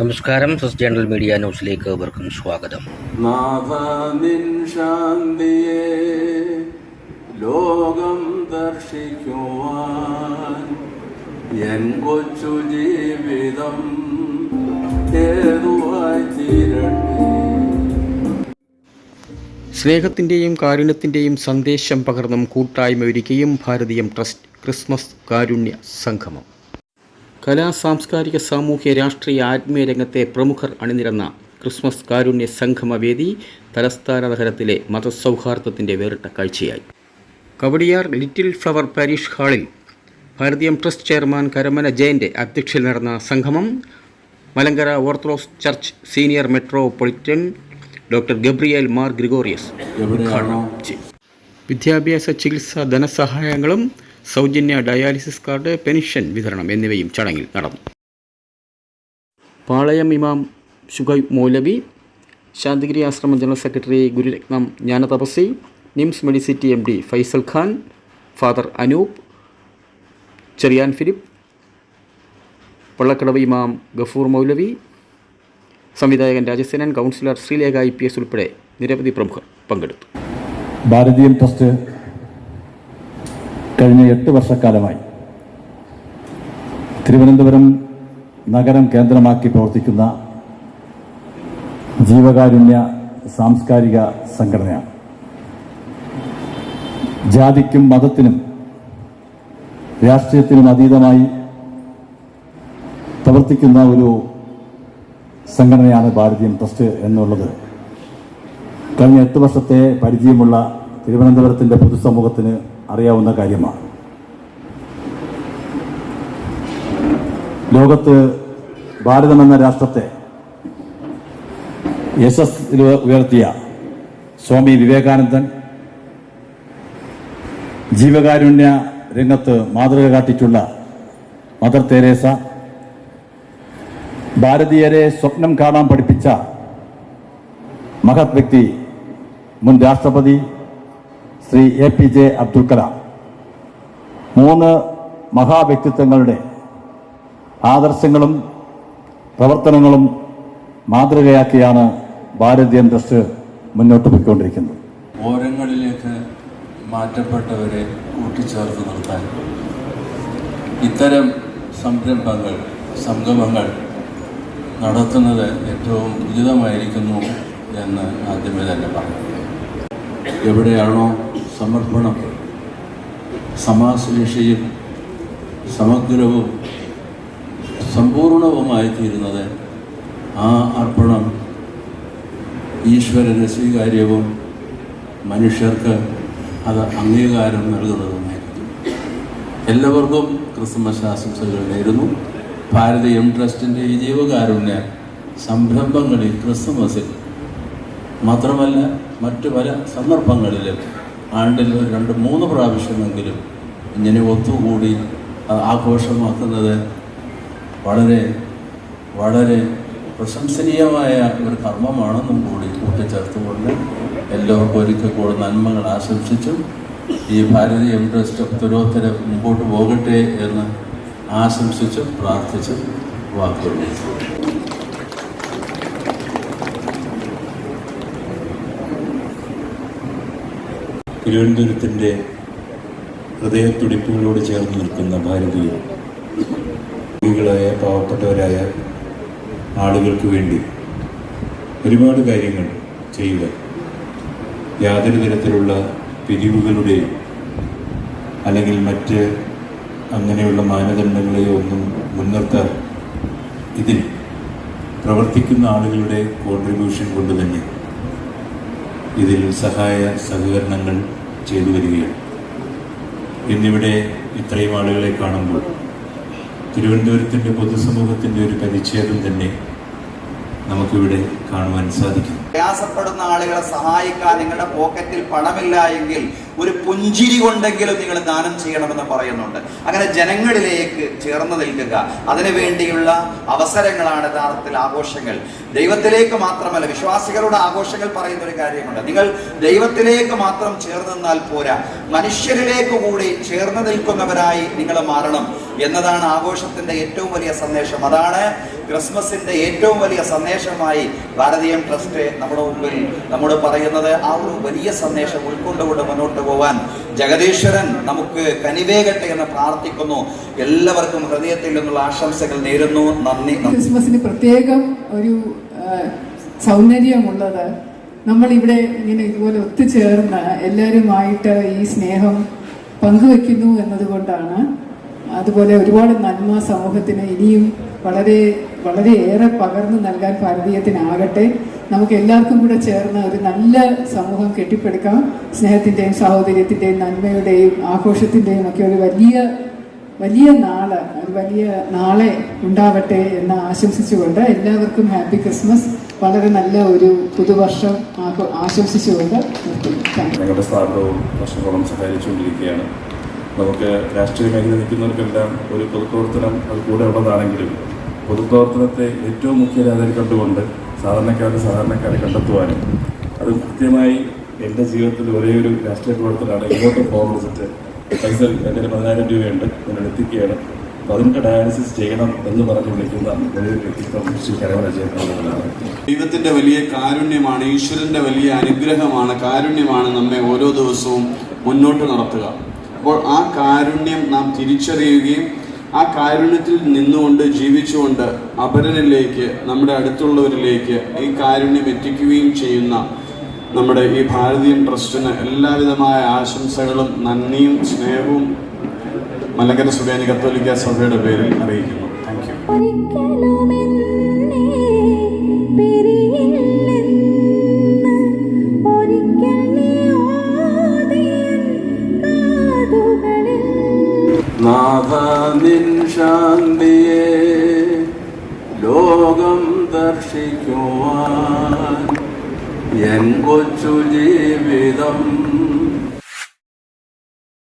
നമസ്കാരം first general media ന്യൂസിലേക്ക് ഏവർക്കും സ്വാഗതം. ശാന്തിയെ ലോകം ദർശിക്കുവാൻ എൻ കൊച്ചു ജീവിതം ഏതുവായി തീരട്ടെ? സ്നേഹത്തിന്റെയും കാരുണ്യത്തിന്റെയും സന്ദേശം പകർന്നും കൂട്ടായ്മ ഒരുക്കിയും ഭാരതീയം ട്രസ്റ്റ് ക്രിസ്മസ് കാരുണ്യ സംഗമം. കലാ സാംസ്കാരിക സാമൂഹ്യ രാഷ്ട്രീയ ആത്മീയ രംഗത്തെ പ്രമുഖർ അണിനിരന്ന ക്രിസ്മസ് കാരുണ്യ സംഗമവേദി തലസ്ഥാന നഗരത്തിലെ മതസൗഹാർദ്ദത്തിന്റെ വേറിട്ട കാഴ്ചയായി. കവടിയാർ ലിറ്റിൽ ഫ്ലവർ പാരീഷ് ഹാളിൽ ഭാരതീയം ട്രസ്റ്റ് ചെയർമാൻ കരമന ജയന്റെ അധ്യക്ഷയിൽ നടന്ന സംഗമം Malankara Orthodox Church senior metropolitan doctor Gabriel Mar Gregorios വിദ്യാഭ്യാസ ചികിത്സാ ധനസഹായങ്ങളും സൗജന്യ ഡയാലിസിസ് കാർഡ് പെൻഷൻ വിതരണം എന്നിവയും ചടങ്ങിൽ നടന്നു. പാളയം ഇമാം Shugai Moulavi Santhigiri Ashram general secretary Gururathnam Jnanathapaswi NIMS Medicity M D Faisal Khan father Anoop Cherian Philip Pallakkadavu ഇമാം ഗഫൂർ മൗലവി സംവിധായകൻ Rajasenan councillor Sreelekha I P S ഉൾപ്പെടെ നിരവധി പ്രമുഖർ പങ്കെടുത്തു. ഭാരതീയം ട്രസ്റ്റ് കഴിഞ്ഞ എട്ട് വർഷക്കാലമായി തിരുവനന്തപുരം നഗരം കേന്ദ്രമാക്കി പ്രവർത്തിക്കുന്ന ജീവകാരുണ്യ സാംസ്കാരിക സംഘടനയാണ്. ജാതിക്കും മതത്തിനും രാഷ്ട്രീയത്തിനും അതീതമായി പ്രവർത്തിക്കുന്ന ഒരു സംഘടനയാണ് ഭാരതീയം ട്രസ്റ്റ് എന്നുള്ളത്. കഴിഞ്ഞ എട്ട് വർഷത്തെ പരിചയമുള്ള തിരുവനന്തപുരത്തിന്റെ പൊതുസമൂഹത്തിന് അറിയാവുന്ന കാര്യമാണ്. ലോകത്ത് ഭാരതമെന്ന രാഷ്ട്രത്തെ യശസ് ഉയർത്തിയ സ്വാമി വിവേകാനന്ദൻ ജീവകാരുണ്യ രംഗത്ത് മാതൃക കാട്ടിച്ചുള്ള മദർ തെരേസ ഭാരതീയരെ സ്വപ്നം കാണാൻ പഠിപ്പിച്ച മഹത് വ്യക്തി മുൻ രാഷ്ട്രപതി Shri A P J Abdul Kalam. മൂന്ന് മഹാവ്യക്തിത്വങ്ങളുടെ ആദർശങ്ങളും പ്രവർത്തനങ്ങളും മാതൃകയാക്കിയാണ് ഭാരതീയൻ ട്രസ്റ്റ് മുന്നോട്ട് പോയിക്കൊണ്ടിരിക്കുന്നത്. ഓരങ്ങളിലേക്ക് മാറ്റപ്പെട്ടവരെ കൂട്ടിച്ചേർത്ത് നിർത്താൻ ഇത്തരം സംരംഭങ്ങൾ സംഗമങ്ങൾ നടത്തുന്നത് ഏറ്റവും ഉചിതമായിരിക്കുന്നു എന്ന് ആദ്യമേ തന്നെ പറഞ്ഞു എവിടെയാണോ സമർപ്പണം സമാശ്ലേഷയും സമഗ്രവും സമ്പൂർണവുമായി തീരുന്നത് ആ അർപ്പണം ഈശ്വരന് സ്വീകാര്യവും മനുഷ്യർക്ക് അത് അംഗീകാരം നൽകുന്നതുമായിരുന്നു എല്ലാവർക്കും ക്രിസ്മസ് ആശംസകൾ നേരുന്നു. ഭാരതീയം ട്രസ്റ്റിന്റെ ഈ ജീവകാരുണ്യ സംരംഭങ്ങളിൽ ക്രിസ്മസിൽ മാത്രമല്ല മറ്റു പല സന്ദർഭങ്ങളിലും ആണ്ടിൽ രണ്ട് മൂന്ന് പ്രാവശ്യമെങ്കിലും ഇങ്ങനെ ഒത്തുകൂടി ആഘോഷമാക്കുന്നത് വളരെ വളരെ പ്രശംസനീയമായ ഒരു കർമ്മമാണെന്നും കൂടി കൂട്ടിച്ചേർത്തുകൊണ്ട് എല്ലാവർക്കും ഒരിക്കൽ കൂടെ നന്മകൾ ആശംസിച്ചും ഈ ഭാരതീയ ഇൻട്രസ്റ്റ് തുരോത്തര മുമ്പോട്ട് പോകട്ടെ എന്ന് ആശംസിച്ചും പ്രാർത്ഥിച്ചും വാക്കുകൾ തിരുവനന്തപുരത്തിന്റെ ഹൃദയത്തുടിപ്പുകളോട് ചേർന്ന് നിൽക്കുന്ന ഭാരതീയ രോഗികളായ പാവപ്പെട്ടവരായ ആളുകൾക്ക് വേണ്ടി ഒരുപാട് കാര്യങ്ങൾ ചെയ്യുക. യാതൊരു തരത്തിലുള്ള പിരിവുകളുടെയും അല്ലെങ്കിൽ മറ്റ് അങ്ങനെയുള്ള മാനദണ്ഡങ്ങളെയോ ഒന്നും മുൻനിർത്താൻ ഇതിൽ പ്രവർത്തിക്കുന്ന ആളുകളുടെ കോൺട്രിബ്യൂഷൻ കൊണ്ട് തന്നെ ഇതിൽ സഹായ സഹകരണങ്ങൾ ചെയ്തു വരികയാണ് ഇന്നിവിടെ ഇത്രയും ആളുകളെ കാണുമ്പോൾ തിരുവനന്തപുരത്തിന്റെ പൊതുസമൂഹത്തിന്റെ ഒരു പരിച്ഛേദം തന്നെ നമുക്കിവിടെ കാണുവാൻ സാധിക്കും. പ്രയാസപ്പെടുന്ന ആളുകളെ സഹായിക്കാൻ നിങ്ങളുടെ പോക്കറ്റിൽ പണമില്ല എങ്കിൽ ഒരു പുഞ്ചിരി കൊണ്ടെങ്കിലും നിങ്ങൾ ദാനം ചെയ്യണമെന്ന് പറയുന്നുണ്ട്. അങ്ങനെ ജനങ്ങളിലേക്ക് ചേർന്ന് നിൽക്കുക. അതിനു വേണ്ടിയുള്ള അവസരങ്ങളാണ് യഥാർത്ഥത്തിൽ ആഘോഷങ്ങൾ. ദൈവത്തിലേക്ക് മാത്രമല്ല വിശ്വാസികളുടെ ആഘോഷങ്ങൾ പറയുന്ന ഒരു കാര്യമുണ്ട്. നിങ്ങൾ ദൈവത്തിലേക്ക് മാത്രം ചേർന്ന് നിന്നാൽ പോരാ. മനുഷ്യരിലേക്ക് കൂടി ചേർന്ന് നിൽക്കുന്നവരായി നിങ്ങൾ മാറണം എന്നതാണ് ആഘോഷത്തിന്റെ ഏറ്റവും വലിയ സന്ദേശം. അതാണ് ക്രിസ്മസിന്റെ ഏറ്റവും വലിയ സന്ദേശമായി ഭാരതീയം ട്രസ്റ്റ് നമ്മുടെ മുമ്പിൽ നമ്മോട് പറയുന്നത്. ആ ഒരു വലിയ സന്ദേശം ഉൾക്കൊണ്ടുകൊണ്ട് മുന്നോട്ട് പോവാൻ ജഗദീശ്വരൻ നമുക്ക് കനിവേകട്ടെ എന്ന് പ്രാർത്ഥിക്കുന്നു. എല്ലാവർക്കും ഹൃദയത്തിൽ നിന്നുള്ള ആശംസകൾ നേരുന്നു. നന്ദി ക്രിസ്മസിന് പ്രത്യേകം ഒരു സൗന്ദര്യമുള്ളത്. നമ്മൾ ഇവിടെ ഇങ്ങനെ ഇതുപോലെ ഒത്തുചേർന്ന് എല്ലാവരുമായിട്ട് ഈ സ്നേഹം പങ്കുവെക്കുന്നു എന്നതുകൊണ്ടാണ്. അതുപോലെ ഒരുപാട് നന്മ സമൂഹത്തിന് ഇനിയും വളരെ വളരെയേറെ പകർന്നു നൽകാൻ ഭാരതീയത്തിനാകട്ടെ. നമുക്ക് എല്ലാവർക്കും കൂടെ ചേർന്ന് ഒരു നല്ല സമൂഹം കെട്ടിപ്പടുക്കാം. സ്നേഹത്തിന്റെയും സാഹോദര്യത്തിന്റെയും നന്മയുടെയും ആഘോഷത്തിന്റെയും ഒക്കെ ഒരു വലിയ വലിയ നാൾ ഒരു വലിയ നാളെ ഉണ്ടാവട്ടെ എന്ന് ആശംസിച്ചുകൊണ്ട് എല്ലാവർക്കും ഹാപ്പി ക്രിസ്മസ്. വളരെ നല്ല ഒരു പുതുവർഷം ആശംസിച്ചുകൊണ്ട്. ഞങ്ങളുടെ സ്ഥാപനവും വർഷത്തോളം സഹായിച്ചുകൊണ്ടിരിക്കുകയാണ് നമുക്ക് രാഷ്ട്രീയ മേഖല നിൽക്കുന്നവർക്കെല്ലാം ഒരു പൊതുപ്രവർത്തനം അത് കൂടെ ഉള്ളതാണെങ്കിലും പൊതുപ്രവർത്തനത്തെ ഏറ്റവും മുഖ്യരാധാരി കണ്ടുകൊണ്ട് സാധാരണക്കാരുടെ സാധാരണക്കാരെ കണ്ടെത്തുവാനും അത് കൃത്യമായി എന്റെ ജീവിതത്തിൽ ഒരേ ഒരു രാഷ്ട്രീയ പ്രവർത്തനമാണ് ഇങ്ങോട്ട് ഫോം വിളിച്ചിട്ട് പൈസ എന്റെ പതിനായിരം രൂപയുണ്ട് ഞാൻ എത്തിക്കുകയാണ് അപ്പോൾ അതിന്റെ ഡയാലിസിസ് ചെയ്യണം എന്ന് പറഞ്ഞ് വിളിക്കുന്ന ഒരു വ്യക്തിത്വം ശ്രീ കരമന ജയപ്രദമാണ് ദൈവത്തിന്റെ വലിയ കാരുണ്യമാണ് ഈശ്വരന്റെ വലിയ അനുഗ്രഹമാണ് കാരുണ്യമാണ് നമ്മെ ഓരോ ദിവസവും മുന്നോട്ട് നടത്തുക. അപ്പോൾ ആ കാരുണ്യം നാം തിരിച്ചറിയുകയും ആ കാരുണ്യത്തിൽ നിന്നുകൊണ്ട് ജീവിച്ചുകൊണ്ട് അപരനിലേക്ക് നമ്മുടെ അടുത്തുള്ളവരിലേക്ക് ഈ കാരുണ്യം എത്തിക്കുകയും ചെയ്യുന്ന നമ്മുടെ ഈ ഭാരതീയൻ ട്രസ്റ്റിന് എല്ലാവിധമായ ആശംസകളും നന്ദിയും സ്നേഹവും മലങ്കര സുബേനി കത്തോലിക്ക സഭയുടെ പേരിൽ അറിയിക്കുന്നു. താങ്ക് യു നാഥ നിൻ ശാന്തിയെ ലോകം ദർശിക്കുവാൻ എൻ കൊച്ചു ജീവിതം